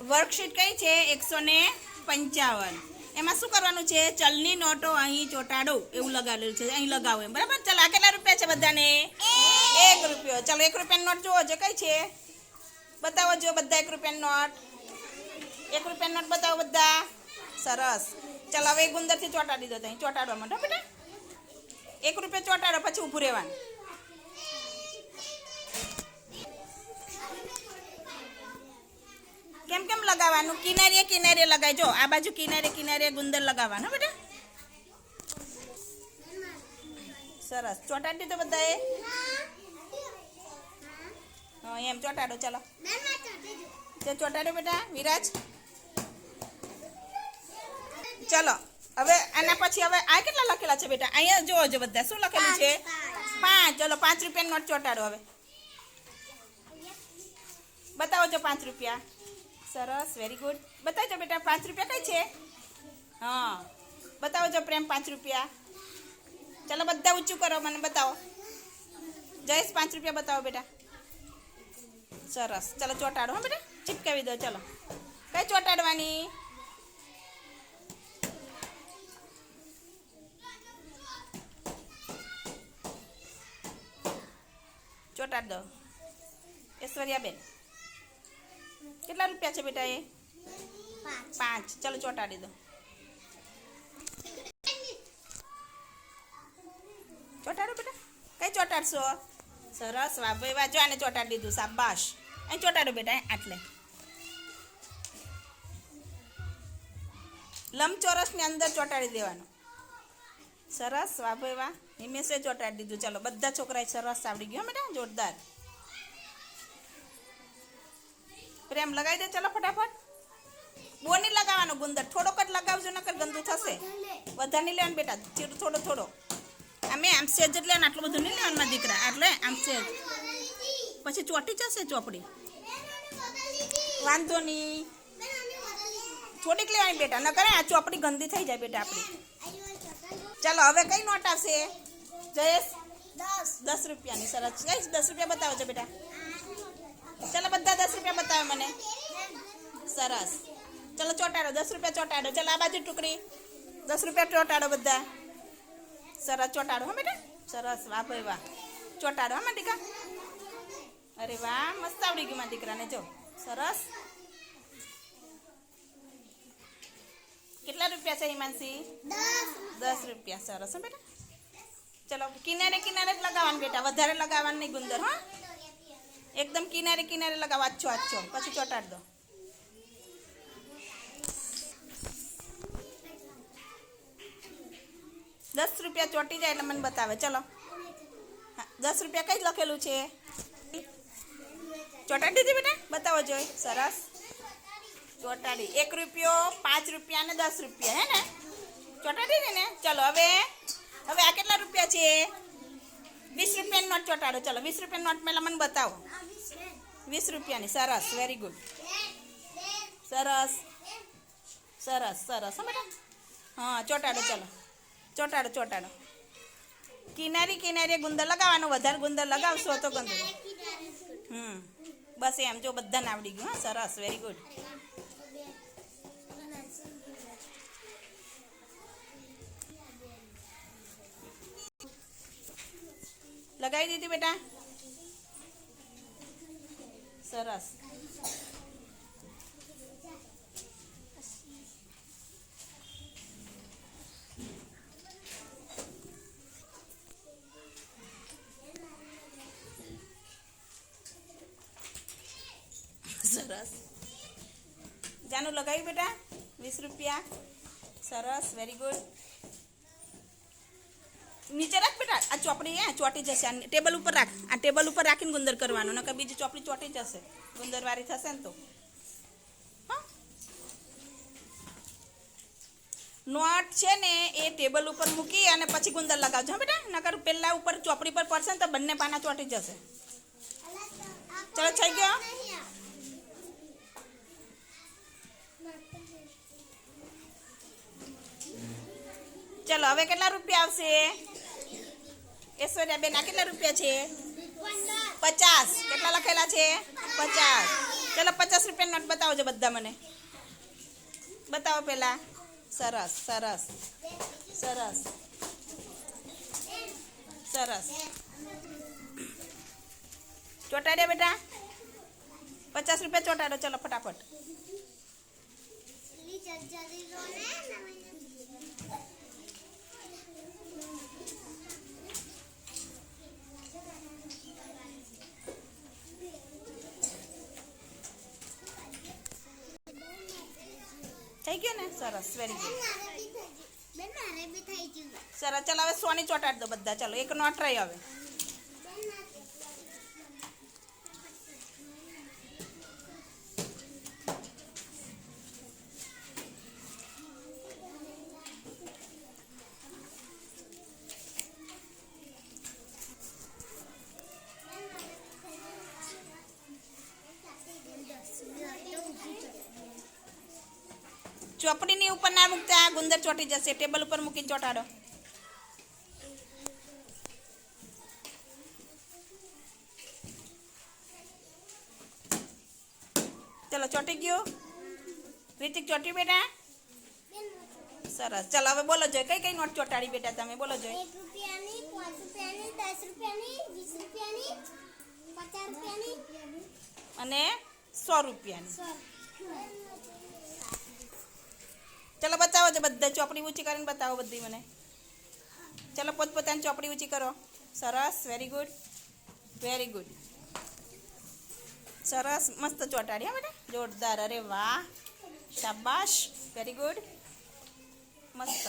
Worksheet કઈ છે? એકસો ને પંચાવન. એમાં શું કરવાનું છે? ચલની નોટો અહીં ચોટાડો. એવું લગાવેલું છે. અહીં લગાવો એમ. બરાબર? ચાલો, આ કેટલા રૂપિયા છે બધાને? એક રૂપિયો. ચાલો, એક રૂપિયાની નોટ જોવો છે કઈ છે? બતાવો જો બધા એક રૂપિયાની નોટ. એક રૂપિયાની નોટ બતાવો બધા. સરસ. ચાલો, હવે ગુંદરથી ચોટાડી દો ત્યાં ચોટાડવા માટે બેટા એક રૂપિયા ચોટાડો, પછી ઊભું રહેવાનું. લગાવવાનું કિનારીએ કિનારીએ લગાવજો આ બાજુ કિનારે કિનારે ગુંદર લગાવવાનો બેટા. સરસ. ચોટાડી તો બધાએ? હા, એમ. ચોટાડો, ચાલો. તે ચોટાડો બેટા, વિરાજ. ચલો, હવે આના પછી હવે આ કેટલા લખેલા છે બેટા? અહીંયા જોવો જો બધા. શું લખેલું છે? પાંચ. ચલો, પાંચ રૂપિયાની નોટ ચોટાડો હવે. બતાવો જો પાંચ રૂપિયા. સરસ વેરી ગુડ બતાવજો બેટા, પાંચ રૂપિયા કઈ છે? હા. બતાવો જો પ્રેમ, પાંચ રૂપિયા. ચાલો બધા ઊંચું કરો, મને બતાવો. જયેશ, પાંચ રૂપિયા બતાવો બેટા. સરસ. ચાલો ચોટાડો, હા બેટા. ચીપકાવી દો, ચાલો. કઈ ચોટાડવાની? ચોટાડ દો. ઐશ્વર્યાબેન. કેટલા રૂપિયા છે બેટા એ? પાંચ. ચાલો ચોટાડી દો. ચોટાડો બેટા. કઈ ચોટાડશો? સરસ. વાહ, ભાઈ આને ચોટાડી દીધું. સાબાશ અહીં ચોટાડો બેટા આટલે. લંબચોરસની અંદર ચોટાડી દેવાનું. સરસ. વાહ, ભાઈ હિમેશે ચોટાડી દીધું. ચાલો, બધા છોકરાએ સરસ આવડી ગયો બેટા. જોરદાર. પ્રેમ લગાવી દે, ચાલો ફટાફટ. બોની લગાવવાનો ગુંદર. થોડોક જ લગાવજો, નકર ગંદુ થશે. વધારે નહીં લેવાનું બેટા. ચીર થોડો થોડો. અમે આમ સેજ જ લેવાનું, આટલું બધું નહીં લેવાનું મારા દીકરા. આટલે આમ સેજ. પછી ચોટી જશે ચોપડી. વાંધો નહીં. થોડીક લેવાની બેટા. ન કરે આ ચોપડી ગંદી થઈ જાય બેટા આપણી ચાલો, હવે કઈ નોટ આવશે? જયેશ? દસ રૂપિયાની સરસ. જયેશ, દસ રૂપિયા બતાવજો બેટા. ચાલો બધા દસ રૂપિયા બતાવો મને સરસ ચલો ચોટાડો દસ રૂપિયા ચોટાડો ચાલો આ બાજુ ટુકડી દસ રૂપિયા ચોટાડો બધા સરસ ચોટાડો હા બેટા સરસ વાહ ભાઈ વાહ ચોટાડો હા દીકા અરે વાહ મસ્ત આવડી ગયું મારા દીકરાને જો સરસ કેટલા રૂપિયા છે હિમાંશી દસ રૂપિયા સરસ હો બેટા ચલો કિનારે કિનારે જ લગાવવાનું બેટા વધારે લગાવવાનું નહીં ગુંદર હા એકદમ કિનારે કિનારે લગાવ આછો આછો પછી ચોટાડ દો. દસ રૂપિયા ચોટી જાય એટલે મને બતાવે. ચલો. દસ રૂપિયા કઈ લખેલું છે? ચોટાડી દીધી બેટા? બતાવો જોઈ. સરસ. ચોટાડી. એક રૂપિયો, પાંચ રૂપિયા અને દસ રૂપિયા. હે ને? ચોટાડી દીધી ને? ચલો, હવે હવે આ કેટલા રૂપિયા છે? વીસ રૂપિયાની નોટ ચોટાડો. ચલો, વીસ રૂપિયાની નોટ પહેલાં મને બતાવો. વીસ રૂપિયાની. સરસ વેરી ગુડ સરસ. સરસ સરસ. હો બેટા હા, ચોટાડો, ચલો. ચોટાડો ચોટાડો. કિનારી કિનારે ગુંદર લગાવવાનો, વધારે ગુંદર લગાવશો તો ગંદર હમ. બસ એમ, જો બધાને આવડી ગયું, હા, સરસ વેરી ગુડ લગાવી દીધી બેટા. સરસ. સરસ. જાનું લગાવ્યું બેટા વીસ રૂપિયા. સરસ વેરી ગુડ નીચે રાખ બેટા. આ ચોપડી હે ચોટી જશે. આ ટેબલ ઉપર રાખ. આ ટેબલ ઉપર રાખીને ગુંદર કરવાનું. નકર બીજી ચોપડી ચોટી જશે. ગુંદરવારી થશે ને તો? નોટ છે ને એ ટેબલ ઉપર મૂકી અને પછી ગુંદર લગાવજો બેટા. નકર પેલા ઉપર ચોપડી પર પડશે ને તો બંને પાના ચોટી જશે. ચલો, થઈ ગયો? ચલો, હવે કેટલા રૂપિયા આવશે? ઐશ્વર્યા બેન કેટલા રૂપિયા છે? પચાસ. કેટલા લખેલા છે? પચાસ. ચલો, પચાસ રૂપિયા નોટ બતાવજો બધા મને. બતાવો પેલા. સરસ સરસ. સરસ. સરસ. ચોટાડે બેટા? પચાસ રૂપિયા ચોટાડો. ચલો, ફટાફટ. થઈ ગયો. ને સરસ વેરી ગુડ સરસ ચાલો હવે સોની ચોટાડ દો બધા. ચાલો એક નોટ રહી હવે. ચોપડીની ઉપર ના મૂકતા ગુંદર ચોટી જશે. ટેબલ ઉપર મૂકીને ચોટાડો. ચલો ચોટી ગયો? રિતિક ચોટી બેટા? સરસ. ચલો હવે બોલો જોઈએ કઈ કઈ નોટ ચોટાડી બેટા તમે? બોલો જોઈ. એક રૂપિયાની પાંચ રૂપિયાની દસ રૂપિયાની વીસ રૂપિયાની પચાસ રૂપિયાની. અને સો રૂપિયાની. ચલો બતાવો છો બધા ચોપડી ઊંચી કરીને બતાવો બધી મને. ચલો પોતપોતાની ચોપડી ઊંચી કરો. સરસ વેરી ગુડ વેરી ગુડ સરસ, મસ્ત ચોટાડી હા બેટા. જોરદાર, અરે વાહ. શાબાશ વેરી ગુડ મસ્ત.